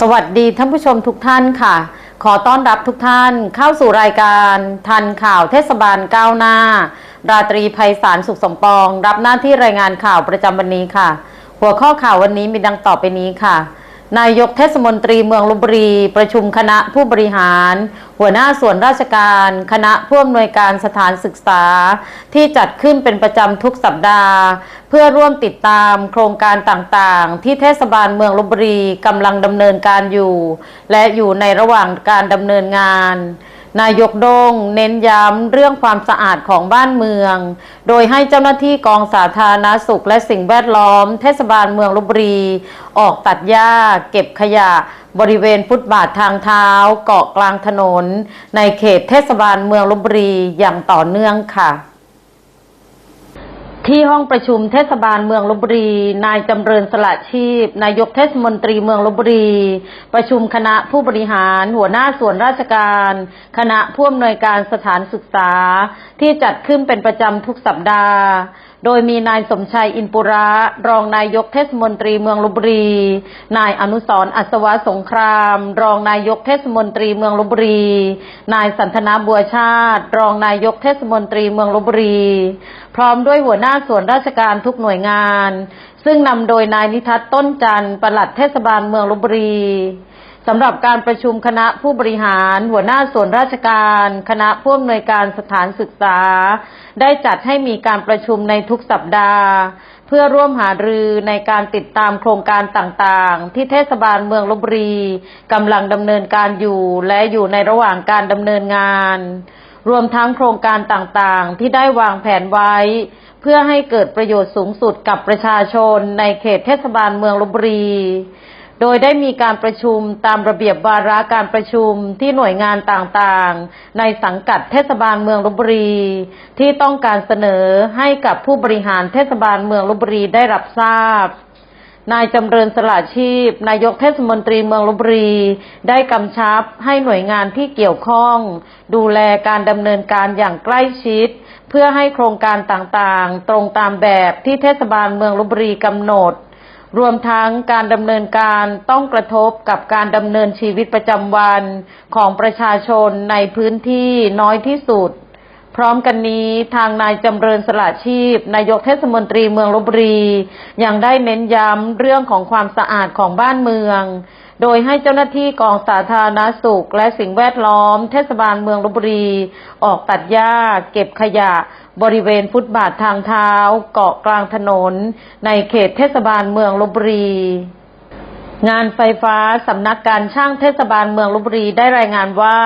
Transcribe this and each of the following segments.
สวัสดีท่านผู้ชมทุกท่านค่ะ ขอต้อนรับทุกท่านเข้าสู่รายการทันข่าวเทศบาลก้าวหน้า ราตรีภัยสารสุขสมปอง รับหน้าที่รายงานข่าวประจำวันนี้ค่ะ หัวข้อข่าววันนี้มีดังต่อไปนี้ค่ะ นายกเทศมนตรีเมืองลบบุรี ประชุมคณะผู้บริหาร หัวหน้าส่วนราชการ คณะผู้อำนวยการสถานศึกษา ที่จัดขึ้นเป็นประจำทุกสัปดาห์ เพื่อร่วมติดตามโครงการต่างๆ ที่เทศบาลเมืองลบบุรีกำลังดำเนินการอยู่ และอยู่ในระหว่างการดำเนินงาน นายกโดงเน้นย้ำเรื่องความสะอาดของบ้านเมือง โดยให้เจ้าหน้าที่กองสาธารณสุขและสิ่งแวดล้อม เทศบาลเมืองลบบุรี ออกตัดหญ้า เก็บขยะ บริเวณฟุตบาททางเท้า เกาะกลางถนน ในเขตเทศบาลเมืองลบบุรีอย่างต่อเนื่องค่ะ ที่ห้องประชุมเทศบาลเมืองลบบุรี นายจำเริญสละชีพ นายกเทศมนตรีเมืองลบบุรี ประชุมคณะผู้บริหาร หัวหน้าส่วนราชการ คณะผู้อำนวยการสถานศึกษา ที่จัดขึ้นเป็นประจำทุกสัปดาห์ โดยมีนายสมชัยอินปุระ รองนายกเทศมนตรีเมืองลบบุรี นายอนุสรอัศวะสงคราม รองนายกเทศมนตรีเมืองลบบุรี นายสันทนาบัวชาติ รองนายกเทศมนตรีเมืองลบบุรี พร้อมด้วยหัวหน้าส่วนราชการทุกหน่วยงาน ซึ่งนำโดยนายนิทัศน์ต้นจันทร์ปลัดเทศบาลเมืองลบบุรี สำหรับการประชุมคณะผู้บริหาร หัวหน้าส่วนราชการ คณะผู้อำนวยการสถานศึกษา ได้จัดให้มีการประชุมในทุกสัปดาห์ เพื่อร่วมหารือในการติดตามโครงการต่างๆ ที่เทศบาลเมืองลบบุรีกำลังดำเนินการอยู่ และอยู่ในระหว่างการดำเนินงาน รวมทั้งโครงการต่างๆ ที่ได้วางแผนไว้ เพื่อให้เกิดประโยชน์สูงสุดกับประชาชนในเขตเทศบาลเมืองลบบุรี โดยได้มีการประชุมตามระเบียบวาระการประชุมที่หน่วยงานต่างๆ ในสังกัดเทศบาลเมืองลบบุรี ที่ต้องการเสนอให้กับผู้บริหารเทศบาลเมืองลบบุรีได้รับทราบนายจำเริญสละชีพ นายกเทศมนตรีเมืองลบบุรี ได้กำชับให้หน่วยงานที่เกี่ยวข้อง ดูแลการดำเนินการอย่างใกล้ชิด เพื่อให้โครงการต่างๆ ตรงตามแบบที่เทศบาลเมืองลบบุรีกำหนด รวมทั้งการดำเนินการต้องกระทบกับการดำเนินชีวิตประจำวันของประชาชนในพื้นที่น้อยที่สุด พร้อมกันนี้ทางนายจำเริญสละชีพ นายกเทศมนตรีเมืองลบบุรี ยังได้เน้นย้ำเรื่องของความสะอาดของบ้านเมือง โดยให้เจ้าหน้าที่กองสาธารณสุข และสิ่งแวดล้อม เทศบาลเมืองลบบุรี ออกตัดหญ้า เก็บขยะ บริเวณฟุตบาททางเท้า เกาะกลางถนน ในเขตเทศบาลเมืองลบบุรี งานไฟฟ้าสำนักการช่างเทศบาลเมืองลบบุรีได้รายงานว่า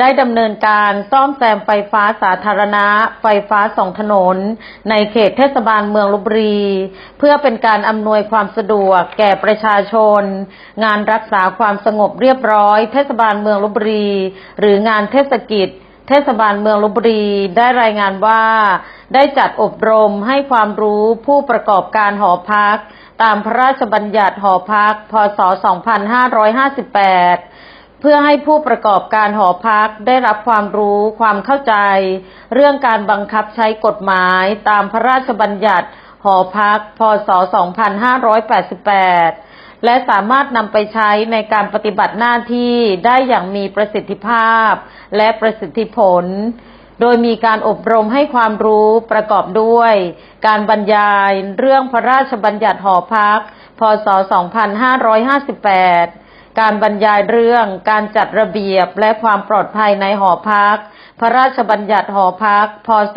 ได้ดำเนินการซ่อมแซมไฟฟ้าสาธารณะ ไฟฟ้าสองถนน ในเขตเทศบาลเมืองลบบุรี เพื่อเป็นการอำนวยความสะดวกแก่ประชาชน งานรักษาความสงบเรียบร้อย เทศบาลเมืองลบบุรี หรืองานเทศกิจเทศบาลเมืองลบบุรีได้รายงานว่า ได้จัดอบรมให้ความรู้ผู้ประกอบการหอพัก ตามพระราชบัญญัติหอพัก พศ 2558 เพื่อให้ผู้ประกอบการหอพักได้รับความรู้ความเข้าใจ เรื่องการบังคับใช้กฎหมายตามพระราชบัญญัติหอพัก พศ 2588และสามารถนำไปใช้ในการปฏิบัติหน้าที่ได้อย่างมีประสิทธิภาพและประสิทธิผล โดยมีการอบรมให้ความรู้ประกอบด้วย การบรรยายเรื่องพระราชบัญญัติหอพัก พศ 2558 การบรรยายเรื่องการจัดระเบียบและความปลอดภัยในหอพัก พระราชบัญญัติหอพัก พศ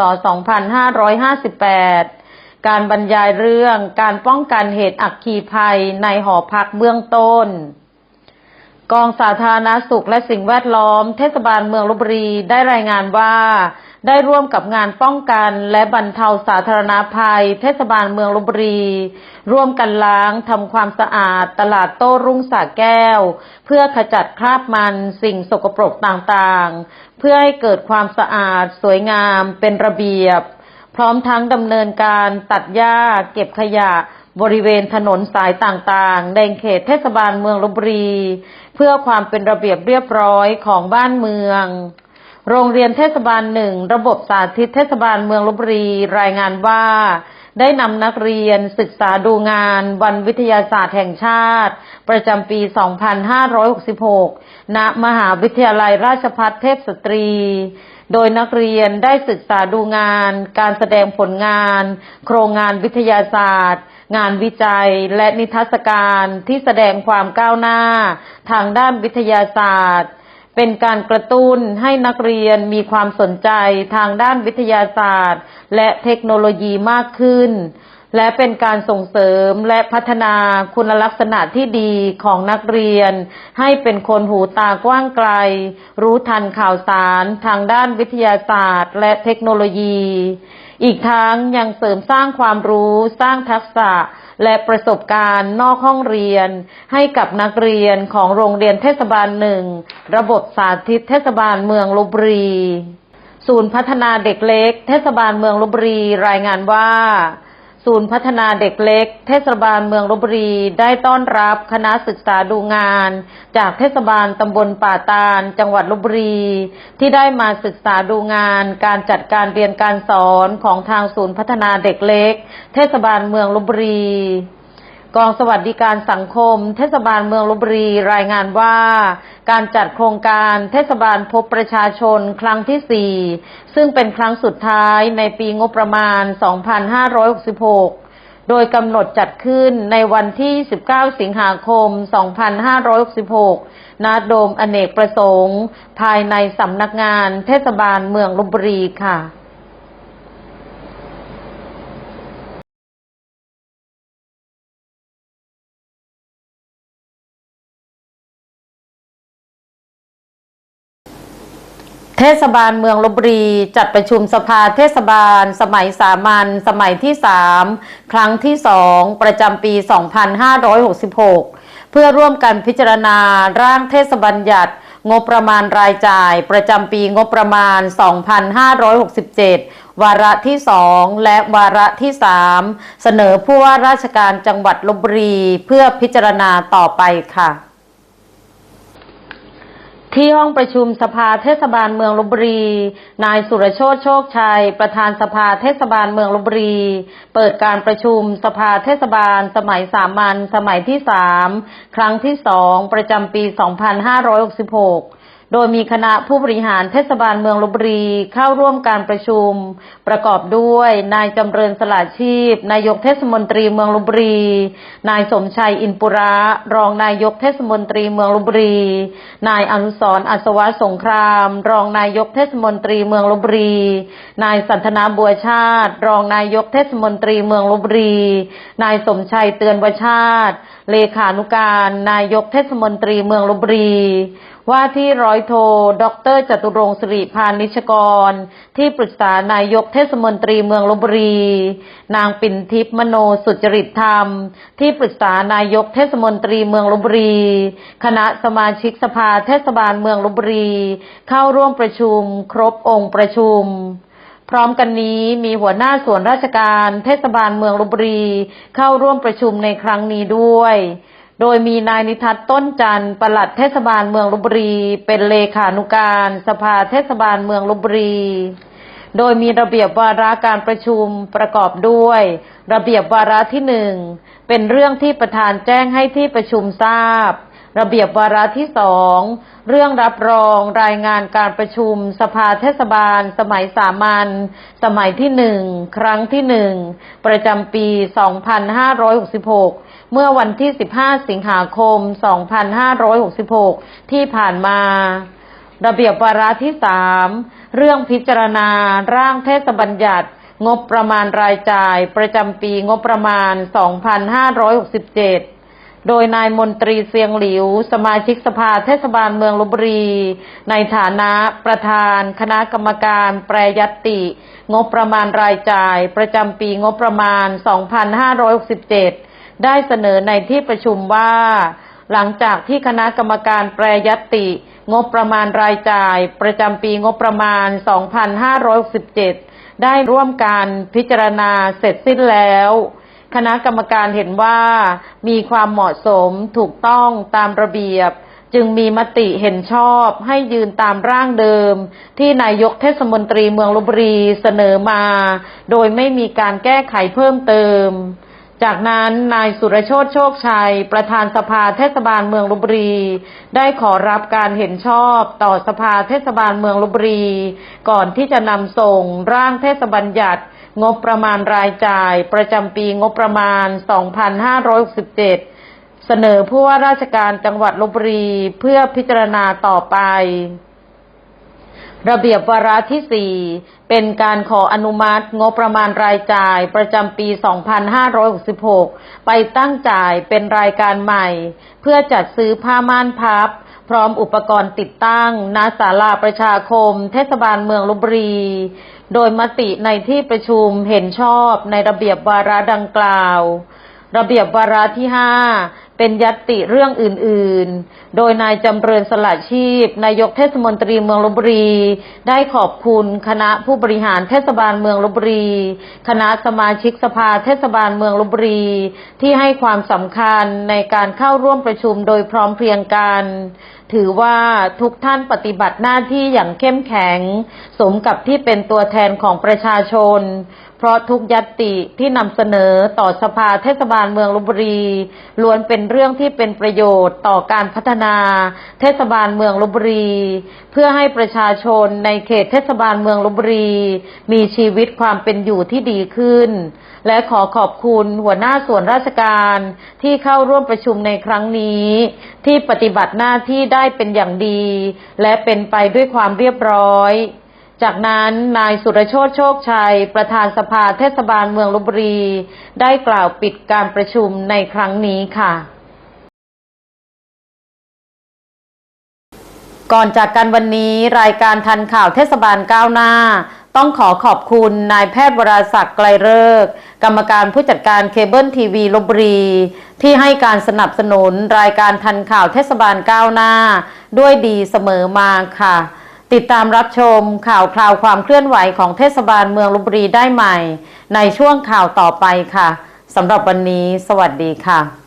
2558 การบรรยายเรื่องการป้องกันเหตุอัคคีภัยในหอพักเบื้องต้น กองสาธารณสุขและสิ่งแวดล้อม เทศบาลเมืองลบบุรีได้รายงานว่า ได้ร่วมกับงานป้องกันและบรรเทาสาธารณภัย เทศบาลเมืองลบบุรี ร่วมกันล้างทำความสะอาดตลาดโต้รุ่งสาแก้ว เพื่อขจัดคราบมันสิ่งสกปรกต่างๆ เพื่อให้เกิดความสะอาดสวยงามเป็นระเบียบ พร้อมทั้งดำเนินการตัดหญ้าเก็บขยะ บริเวณถนนสายต่างๆ ในเขตเทศบาลเมืองลบบุรี เพื่อความเป็นระเบียบเรียบร้อยของบ้านเมือง โรงเรียนเทศบาลหนึ่งระบบสาธิตเทศบาลเมืองลบบุรีรายงานว่า ได้นำนักเรียนศึกษาดูงานวันวิทยาศาสตร์แห่งชาติ ประจำปี 2566 ณ มหาวิทยาลัยราชภัฏเทพสตรีโดยนักเรียนได้ศึกษาดูงาน การแสดงผลงาน โครงงานวิทยาศาสตร์ งานวิจัยและนิทรรศการที่แสดงความก้าวหน้า ทางด้านวิทยาศาสตร์ เป็นการกระตุ้นให้นักเรียนมีความสนใจทางด้านวิทยาศาสตร์ และเทคโนโลยีมากขึ้น และเป็นการส่งเสริมและพัฒนาคุณลักษณะที่ดีของนักเรียน ให้เป็นคนหูตากว้างไกล รู้ทันข่าวสารทางด้านวิทยาศาสตร์ และเทคโนโลยี อีกทั้งยังเสริมสร้างความรู้สร้างทักษะ และประสบการณ์นอกห้องเรียน ให้กับนักเรียนของโรงเรียนเทศบาลหนึ่ง ระบบสาธิตเทศบาลเมืองลบบุรี ศูนย์พัฒนาเด็กเล็ก เทศบาลเมืองลบบุรีรายงานว่า ศูนย์พัฒนาเด็กเล็ก เทศบาลเมืองลบบุรี ได้ต้อนรับคณะศึกษาดูงาน จากเทศบาลตำบลป่าตาล จังหวัดลบบุรี ที่ได้มาศึกษาดูงาน การจัดการเรียนการสอนของทางศูนย์พัฒนาเด็กเล็ก เทศบาลเมืองลบบุรี กองสวัสดิการสังคม เทศบาลเมืองลบบุรีรายงานว่า การจัดโครงการเทศบาลพบประชาชนครั้งที่ 4 ซึ่งเป็นครั้งสุดท้ายในปีงบประมาณ 2566 โดยกำหนดจัดขึ้นในวันที่ 19 สิงหาคม 2566 ณ โดมอเนกประสงค์ ภายในสำนักงานเทศบาลเมืองลบบุรีค่ะ เทศบาลเมืองลบบุรีจัดประชุมสภาเทศบาล สมัยสามัญสมัยที่ 3 ครั้งที่ 2 ประจำปี 2566 เพื่อร่วมกันพิจารณาร่างเทศบัญญัติ งบประมาณรายจ่าย ประจำปีงบประมาณ 2567 วาระที่ 2 และวาระที่ 3 เสนอผู้ว่าราชการจังหวัดลบบุรี เพื่อพิจารณาต่อไปค่ะ ที่ห้องประชุมสภาเทศบาลเมืองลบบุรี นายสุรโชตโชคชัย ประธานสภาเทศบาลเมืองลบบุรี เปิดการประชุมสภาเทศบาล สมัยสามัญสมัยที่สามครั้งที่สองประจำปี 2566 โดยมีคณะผู้บริหารเทศบาลเมืองลบบุรีเข้าร่วมการประชุม ประกอบด้วยนายจำเริญสละชีพ นายกเทศมนตรีเมืองลบบุรี นายสมชัยอินปุระ รองนายกเทศมนตรีเมืองลบบุรี นายอนุสรอัศวะสงคราม รองนายกเทศมนตรีเมืองลบบุรี นายสันทนาบัวชาติ รองนายกเทศมนตรีเมืองลบบุรี นายสมชัยเตือนวชาติ เลขานุการ นายกเทศมนตรีเมืองลบบุรี ว่าที่ร้อยโทดอกเตอรจตุรงค์สิริพานิชกร ที่ปรึกษานายกเทศมนตรีเมืองลบบุรี นางปิ่นทิพย์มโนสุจริตธรรม ที่ปรึกษานายกเทศมนตรีเมืองลบบุรี คณะสมาชิกสภาเทศบาลเมืองลบบุรี เข้าร่วมประชุม ครบองค์ประชุมพร้อมกันนี้มีหัวหน้าส่วนราชการเทศบาลเมืองลบบุรี เข้าร่วมประชุมในครั้งนี้ด้วย โดยมีนายนิทัศน์ต้นจันทร์ปลัดเทศบาลเมืองลบบุรี เป็นเลขานุการสภาเทศบาลเมืองลบบุรี โดยมีระเบียบวาระการประชุมประกอบด้วย ระเบียบวาระที่หนึ่งเป็นเรื่องที่ประธานแจ้งให้ที่ประชุมทราบ ระเบียบวาระที่สองเรื่องรับรองรายงานการประชุม สภาเทศบาล สมัยสามัญสมัยที่หนึ่งครั้งที่หนึ่งประจำปี 2566 เมื่อวันที่ 15 สิงหาคม 2566 ที่ผ่านมา ระเบียบวาระที่สามเรื่องพิจารณาร่างเทศบัญญัติ งบประมาณรายจ่าย ประจำปีงบประมาณ 2567โดยนายมนตรีเสียงหลิว สมาชิกสภาเทศบาลเมืองลบบุรี ในฐานะประธาน คณะกรรมการแปรยติ งบประมาณรายจ่าย ประจำปีงบประมาณ 2567 ได้เสนอในที่ประชุมว่า หลังจากที่คณะกรรมการแปรยตติงบประมาณรายจ่าย ประจำปีงบประมาณ 2567 ได้ร่วมกันพิจารณาเสร็จสิ้นแล้ว คณะกรรมการเห็นว่ามีความเหมาะสมถูกต้องตามระเบียบจึงมีมติเห็นชอบให้ยืนตามร่างเดิม ที่นายกเทศมนตรีเมืองลบบุรีเสนอมา โดยไม่มีการแก้ไขเพิ่มเติม จากนั้นนายสุรโชตโชคชัย ประธานสภาเทศบาลเมืองลบบุรี ได้ขอรับการเห็นชอบต่อสภาเทศบาลเมืองลบบุรี ก่อนที่จะนำส่งร่างเทศบัญญัติ งบประมาณรายจ่าย ประจำปีงบประมาณ 2567 เสนอผู้ว่าราชการจังหวัดลบบุรีเพื่อพิจารณาต่อไป ระเบียบวาระที่ 4 เป็นการขออนุมัติงบประมาณรายจ่ายประจำปี 2566 ไปตั้งจ่ายเป็นรายการใหม่ เพื่อจัดซื้อผ้าม่านพับ พร้อมอุปกรณ์ติดตั้งณศาลาประชาคม เทศบาลเมืองลบบุรี โดยมติในที่ประชุมเห็นชอบในระเบียบวาระดังกล่าว ระเบียบวาระที่ 5 เป็นยัตติเรื่องอื่น ๆ โดยนายจำเริญสละชีพ นายกเทศมนตรีเมืองลบบุรี ได้ขอบคุณคณะผู้บริหารเทศบาลเมืองลบบุรี คณะสมาชิกสภาเทศบาลเมืองลบบุรี ที่ให้ความสำคัญในการเข้าร่วมประชุมโดยพร้อมเพรียงกัน ถือว่าทุกท่านปฏิบัติหน้าที่อย่างเข้มแข็ง สมกับที่เป็นตัวแทนของประชาชน เพราะทุกยัตติที่นำเสนอต่อสภาเทศบาลเมืองลบบุรี ล้วนเป็นเรื่องที่เป็นประโยชน์ต่อการพัฒนา เทศบาลเมืองลบบุรี เพื่อให้ประชาชนในเขตเทศบาลเมืองลบบุรี มีชีวิตความเป็นอยู่ที่ดีขึ้น และขอขอบคุณหัวหน้าส่วนราชการที่เข้าร่วมประชุมในครั้งนี้ ที่ปฏิบัติหน้าที่ได้เป็นอย่างดี และเป็นไปด้วยความเรียบร้อย จากนั้นนายสุรโชตโชคชัย ประธานสภาเทศบาลเมืองลบบุรี ได้กล่าวปิดการประชุมในครั้งนี้ค่ะ ก่อนจากกันวันนี้รายการทันข่าวเทศบาลก้าวหน้า ต้องขอขอบคุณนายแพทย์วราศักดิ์ไกลเลิก กรรมการผู้จัดการเคเบิลทีวีลบบุรี ที่ให้การสนับสนุนรายการทันข่าวเทศบาลก้าวหน้า ด้วยดีเสมอมาค่ะ ติดตามรับชมข่าวคราวความเคลื่อนไหวของเทศบาลเมืองลบบุรีได้ใหม่ ในช่วงข่าวต่อไปค่ะสำหรับวันนี้ สวัสดีค่ะ